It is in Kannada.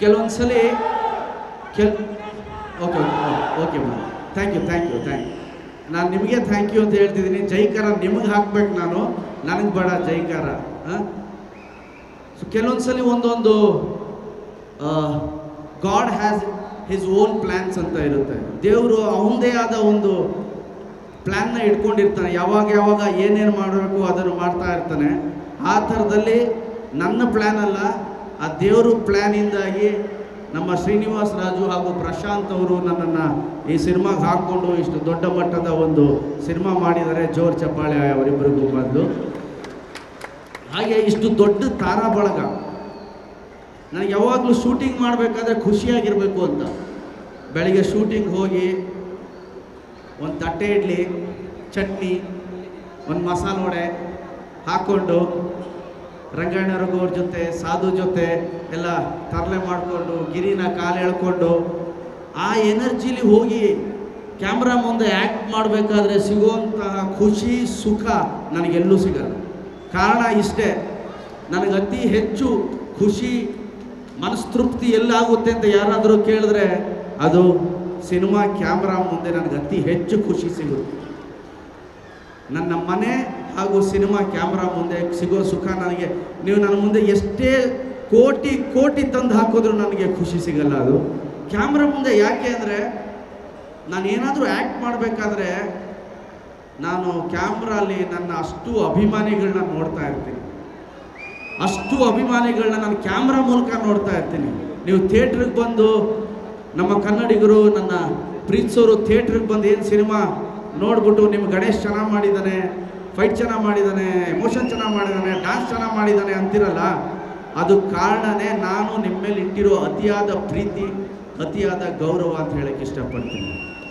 ಕೆಲವೊಂದ್ಸಲಿ ಕೆಲ್ okay okay madam thank you thank you thank you ನಾನು ನಿಮಗೆ ಥ್ಯಾಂಕ್ ಯು ಅಂತ ಹೇಳ್ತಿದ್ದೀನಿ. ಜೈಕಾರ ನಿಮಗೆ ಹಾಕ್ಬೇಕು ನಾನು. ನನಗೆ ಬೇಡ ಜೈಕಾರ, ಹಾಂ? ಸೊ ಕೆಲವೊಂದ್ಸಲಿ ಒಂದೊಂದು God has his own plans ಅಂತ ಇರುತ್ತೆ. ದೇವರು ಅವನದೇ ಆದ ಒಂದು ಪ್ಲ್ಯಾನ್ನ ಇಟ್ಕೊಂಡಿರ್ತಾನೆ. ಯಾವಾಗ ಯಾವಾಗ ಏನೇನು ಮಾಡಬೇಕು ಅದನ್ನು ಮಾಡ್ತಾ ಇರ್ತಾನೆ. ಆ ಥರದಲ್ಲಿ ನನ್ನ ಪ್ಲ್ಯಾನ್ ಅಲ್ಲ. ಆ ದೇವರು ಪ್ಲ್ಯಾನಿಂದಾಗಿ ನಮ್ಮ ಶ್ರೀನಿವಾಸ್ ರಾಜು ಹಾಗೂ ಪ್ರಶಾಂತ್ ಅವರು ನನ್ನನ್ನು ಈ ಸಿನಿಮಾಗೆ ಹಾಕ್ಕೊಂಡು ಇಷ್ಟು ದೊಡ್ಡ ಮಟ್ಟದ ಒಂದು ಸಿನಿಮಾ ಮಾಡಿದ್ದಾರೆ. ಜೋರ್ ಚಪ್ಪಾಳೆ ಅವರಿಬ್ಬರಿಗೂ ಬಂದು ಹಾಗೆ ಇಷ್ಟು ದೊಡ್ಡ ತಾರಾ ಬಳಗ ನನಗೆ ಯಾವಾಗಲೂ ಶೂಟಿಂಗ್ ಮಾಡಬೇಕಾದ್ರೆ ಖುಷಿಯಾಗಿರಬೇಕು ಅಂತ. ಬೆಳಿಗ್ಗೆ ಶೂಟಿಂಗ್ ಹೋಗಿ ಒಂದು ತಟ್ಟೆ ಇಡ್ಲಿ, ಚಟ್ನಿ, ಒಂದು ಮಸಾಲೆ ವಡೆ ಹಾಕ್ಕೊಂಡು ರಂಗಣ್ಣ ರಘುವ್ರ ಜೊತೆ, ಸಾಧು ಜೊತೆ ಎಲ್ಲ ತರಲೆ ಮಾಡಿಕೊಂಡು, ಗಿರಿನ ಕಾಲು ಎಳ್ಕೊಂಡು ಆ ಎನರ್ಜಿಲಿ ಹೋಗಿ ಕ್ಯಾಮ್ರಾ ಮುಂದೆ ಆ್ಯಕ್ಟ್ ಮಾಡಬೇಕಾದ್ರೆ ಸಿಗುವಂತಹ ಖುಷಿ, ಸುಖ ನನಗೆಲ್ಲೂ ಸಿಗಲ್ಲ. ಕಾರಣ ಇಷ್ಟೇ, ನನಗೆ ಅತಿ ಹೆಚ್ಚು ಖುಷಿ, ಮನಸ್ತೃಪ್ತಿ ಎಲ್ಲಾಗುತ್ತೆ ಅಂತ ಯಾರಾದರೂ ಕೇಳಿದ್ರೆ ಅದು ಸಿನಿಮಾ ಕ್ಯಾಮ್ರಾ ಮುಂದೆ ನನಗೆ ಅತಿ ಹೆಚ್ಚು ಖುಷಿ ಸಿಗುತ್ತೆ. ನನ್ನ ಮನೆ ಹಾಗೂ ಸಿನಿಮಾ ಕ್ಯಾಮ್ರಾ ಮುಂದೆ ಸಿಗೋ ಸುಖ ನನಗೆ. ನೀವು ನನ್ನ ಮುಂದೆ ಎಷ್ಟೇ ಕೋಟಿ ಕೋಟಿ ತಂದು ಹಾಕಿದ್ರು ನನಗೆ ಖುಷಿ ಸಿಗಲ್ಲ ಅದು. ಕ್ಯಾಮ್ರಾ ಮುಂದೆ ಯಾಕೆ ಅಂದರೆ, ನಾನು ಏನಾದರೂ ಆ್ಯಕ್ಟ್ ಮಾಡಬೇಕಾದ್ರೆ ನಾನು ಕ್ಯಾಮ್ರಲ್ಲಿ ನನ್ನ ಅಷ್ಟು ಅಭಿಮಾನಿಗಳನ್ನ ನೋಡ್ತಾ ಇರ್ತೀನಿ. ಅಷ್ಟು ಅಭಿಮಾನಿಗಳನ್ನ ನಾನು ಕ್ಯಾಮ್ರಾ ಮೂಲಕ ನೋಡ್ತಾ ಇರ್ತೀನಿ. ನೀವು ಥಿಯೇಟ್ರಿಗೆ ಬಂದು ನಮ್ಮ ಕನ್ನಡಿಗರು, ನನ್ನ ಪ್ರೀತಿಸೋರು ಥಿಯೇಟ್ರಿಗೆ ಬಂದು ಏನು ಸಿನಿಮಾ ನೋಡ್ಬಿಟ್ಟು ನಿಮ್ಮ ಗಣೇಶ್ ಚೆನ್ನಾಗಿ ಮಾಡಿದ್ದಾನೆ ಫೈಟ್ ಚೆನ್ನಾಗಿ ಮಾಡಿದ್ದಾನೆ ಎಮೋಷನ್ ಚೆನ್ನಾಗಿ ಮಾಡಿದ್ದಾನೆ ಡ್ಯಾನ್ಸ್ ಚೆನ್ನಾಗಿ ಮಾಡಿದ್ದಾನೆ ಅಂತಿರಲ್ಲ, ಅದು ಕಾರಣನೇ ನಾನು ನಿಮ್ಮ ಮೇಲೆ ಇಟ್ಟಿರೋ ಅತಿಯಾದ ಪ್ರೀತಿ, ಅತಿಯಾದ ಗೌರವ ಅಂತ ಹೇಳಕ್ಕೆ ಇಷ್ಟಪಡ್ತೀನಿ.